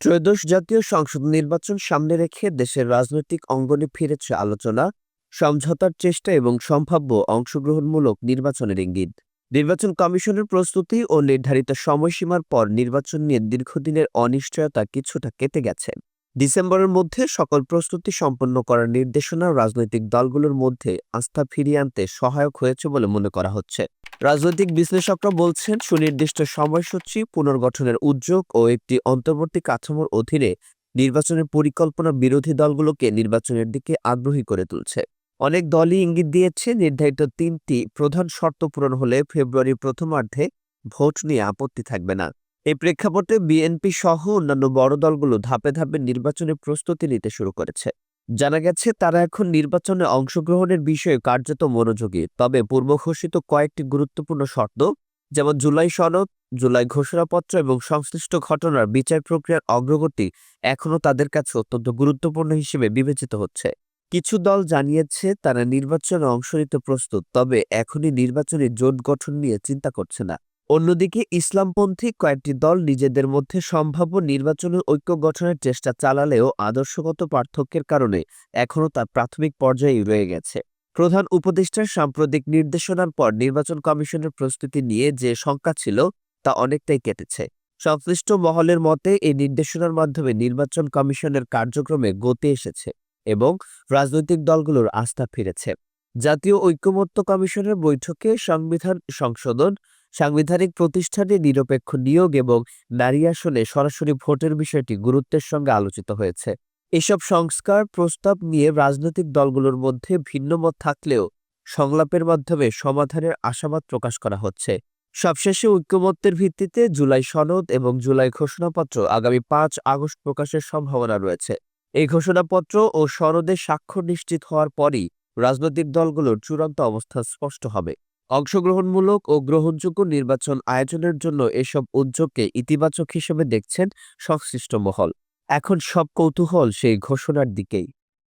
ত্রয়োদশ জাতীয় সংসদ নির্বাচন সামনে রেখে দেশের রাজনৈতিক অঙ্গনে ফিরেছে আলোচনা, সমঝোতার চেষ্টা এবং সম্ভাব্য অংশগ্রহণমূলক নির্বাচনের ইঙ্গিত। নির্বাচন কমিশনের প্রস্তুতি ও নির্ধারিত সময়সীমার পর নির্বাচন নিয়ে দীর্ঘদিনের অনিশ্চয়তা কিছুটা কেটে গেছে। ডিসেম্বরের মধ্যে সকল প্রস্তুতি সম্পন্ন করার নির্দেশনা রাজনৈতিক দলগুলোর মধ্যে আস্থা ফিরিয়ে আনতে সহায়ক হয়েছে বলে মনে করা হচ্ছে। রাজনৈতিক বিশ্লেষকরা বলছেন, সুনির্দিষ্ট সময়সূচি, পুনর্গঠনের উদ্যোগ ও একটি অন্তর্বর্তী কাঠামোর অধীনে নির্বাচনের পরিকল্পনা বিরোধী দলগুলোকে নির্বাচনের দিকে আগ্রহী করে তুলছে। অনেক দলই ইঙ্গিত দিয়েছে, নির্ধারিত তিনটি প্রধান শর্ত পূরণ হলে ফেব্রুয়ারির প্রথমার্ধে ভোট নিয়ে আপত্তি থাকবে না। এই প্রেক্ষাপটে বিএনপি সহ অন্যান্য বড় দলগুলো ধাপে ধাপে নির্বাচনের প্রস্তুতি নিতে শুরু করেছে। জানা গেছে, তারা এখন নির্বাচনে অংশগ্রহণের বিষয়ে কার্যত মনোযোগী, তবে পূর্বঘোষিত কয়েকটি গুরুত্বপূর্ণ শর্ত, যেমন জুলাই সনদ, জুলাই ঘোষণাপত্র এবং সংশ্লিষ্ট ঘটনার বিচার প্রক্রিয়ার অগ্রগতি এখনও তাদের কাছে অত্যন্ত গুরুত্বপূর্ণ হিসেবে বিবেচিত হচ্ছে। কিছু দল জানিয়েছে, তারা নির্বাচনে অংশ নিতে প্রস্তুত, তবে এখনই নির্বাচনী জোট গঠন নিয়ে চিন্তা করছে না। অন্যদিকে ইসলামপন্থী কয়েকটি দল নিজেদের মধ্যে সম্ভাব্য নির্বাচনের ঐক্য গঠনের চেষ্টা চালালেও আদর্শগত পার্থক্যের কারণে এখনও তা প্রাথমিক পর্যায়েই রয়ে গেছে। প্রধান উপদেষ্টার সাম্প্রতিক নির্দেশনার পর নির্বাচন কমিশনের প্রস্তুতি নিয়ে যে শঙ্কা ছিল, তা অনেকটাই কেটেছে। সংশ্লিষ্ট মহলের মতে, এই নির্দেশনার মাধ্যমে নির্বাচন কমিশনের কার্যক্রমে গতি এসেছে এবং রাজনৈতিক দলগুলোর আস্থা ফিরেছে। জাতীয় ঐক্যমত্য কমিশনের বৈঠকে সংবিধান সংশোধন সাংবিধানিক প্রতিষ্ঠানে নিরপেক্ষ নিয়োগ এবং নারী আসনে সরাসরি ভোটের বিষয়টি গুরুত্বের সঙ্গে আলোচিত হয়েছে। এসব সংস্কার, প্রস্তাব নিয়ে রাজনৈতিক দলগুলোর মধ্যে ভিন্নমত থাকলেও সংলাপের মাধ্যমে সমাধানের আশাবাদ প্রকাশ করা হচ্ছে। সবশেষে ঐক্যমত্যের ভিত্তিতে জুলাই সনদ এবং জুলাই ঘোষণাপত্র আগামী পাঁচ আগস্ট প্রকাশের সম্ভাবনা রয়েছে। এই ঘোষণাপত্র ও সনদে স্বাক্ষর নিশ্চিত হওয়ার পরই রাজনৈতিক দলগুলোর চূড়ান্ত অবস্থা স্পষ্ট হবে। অংশগ্রহণমূলক ও গ্রহণযোগ্য নির্বাচন আয়োজনের জন্য এসব উদ্যোগকে ইতিবাচক হিসেবে দেখছেন সংশ্লিষ্ট মহল। এখন সব কৌতূহল সেই ঘোষণার দিকেই।